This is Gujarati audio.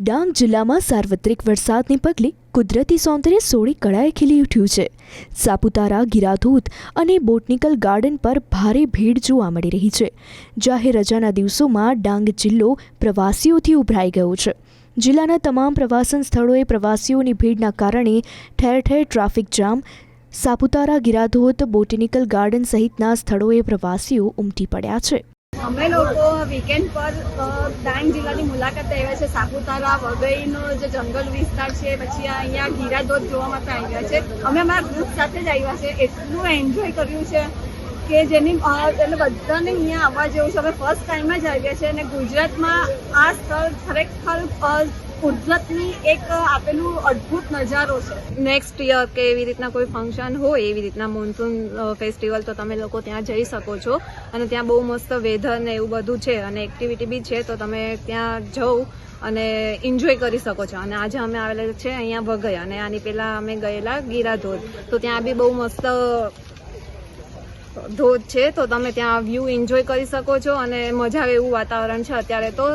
ડાંગ જિલ્લામાં સાર્વત્રિક વરસાદને પગલે કુદરતી સૌંદર્ય સોળી કળાએ ખીલી ઉઠ્યું છે. સાપુતારા ગિરાધોધ અને બોટનિકલ ગાર્ડન પર ભારે ભીડ જોવા મળી રહી છે. જાહેર રજાના દિવસોમાં ડાંગ જિલ્લો પ્રવાસીઓથી ઉભરાઈ ગયો છે. જિલ્લાના તમામ પ્રવાસન સ્થળોએ પ્રવાસીઓની ભીડના કારણે ઠેર ઠેર ટ્રાફિક જામ, સાપુતારા ગિરાધોધ બોટનિકલ ગાર્ડન સહિતના સ્થળોએ પ્રવાસીઓ ઉમટી પડ્યા છે. અમે લોકો વીકેન્ડ પર ડાંગ જિલ્લાની મુલાકાત આવ્યા છે. સાપુતારા વગઈનો જે જંગલ વિસ્તાર છે, પછી અહીંયા ગીરા ધોધ જોવા માટે આવ્યા છે. અમે અમારા ગ્રુપ સાથે જ આવ્યા છે. એટલું એન્જોય કર્યું છે કે જેની એટલે બધાને અહીંયા આવવા જેવું છે. અમે ફર્સ્ટ ટાઈમ જ આવ્યા છે અને ગુજરાતમાં આ સ્થળ ખરેખર કુદરતની એક આપેલું અદ્ભુત નજારો છે. નેક્સ્ટ યર કે એવી રીતના કોઈ ફંક્શન હોય, એવી રીતના મોન્સૂન ફેસ્ટિવલ તો તમે લોકો ત્યાં જઈ શકો છો. અને ત્યાં બહુ મસ્ત વેધર ને એવું બધું છે અને એક્ટિવિટી બી છે, તો તમે ત્યાં જવું અને એન્જોય કરી શકો છો. અને આજે અમે આવેલા છે અહીંયા વઘઈ અને આની પહેલાં અમે ગયેલા ગીરાધોધ. તો ત્યાં બી બહુ મસ્ત ધોધ છે, તો તમે ત્યાં વ્યૂ એન્જોય કરી શકો છો અને મજા આવે એવું વાતાવરણ છે. અત્યારે તો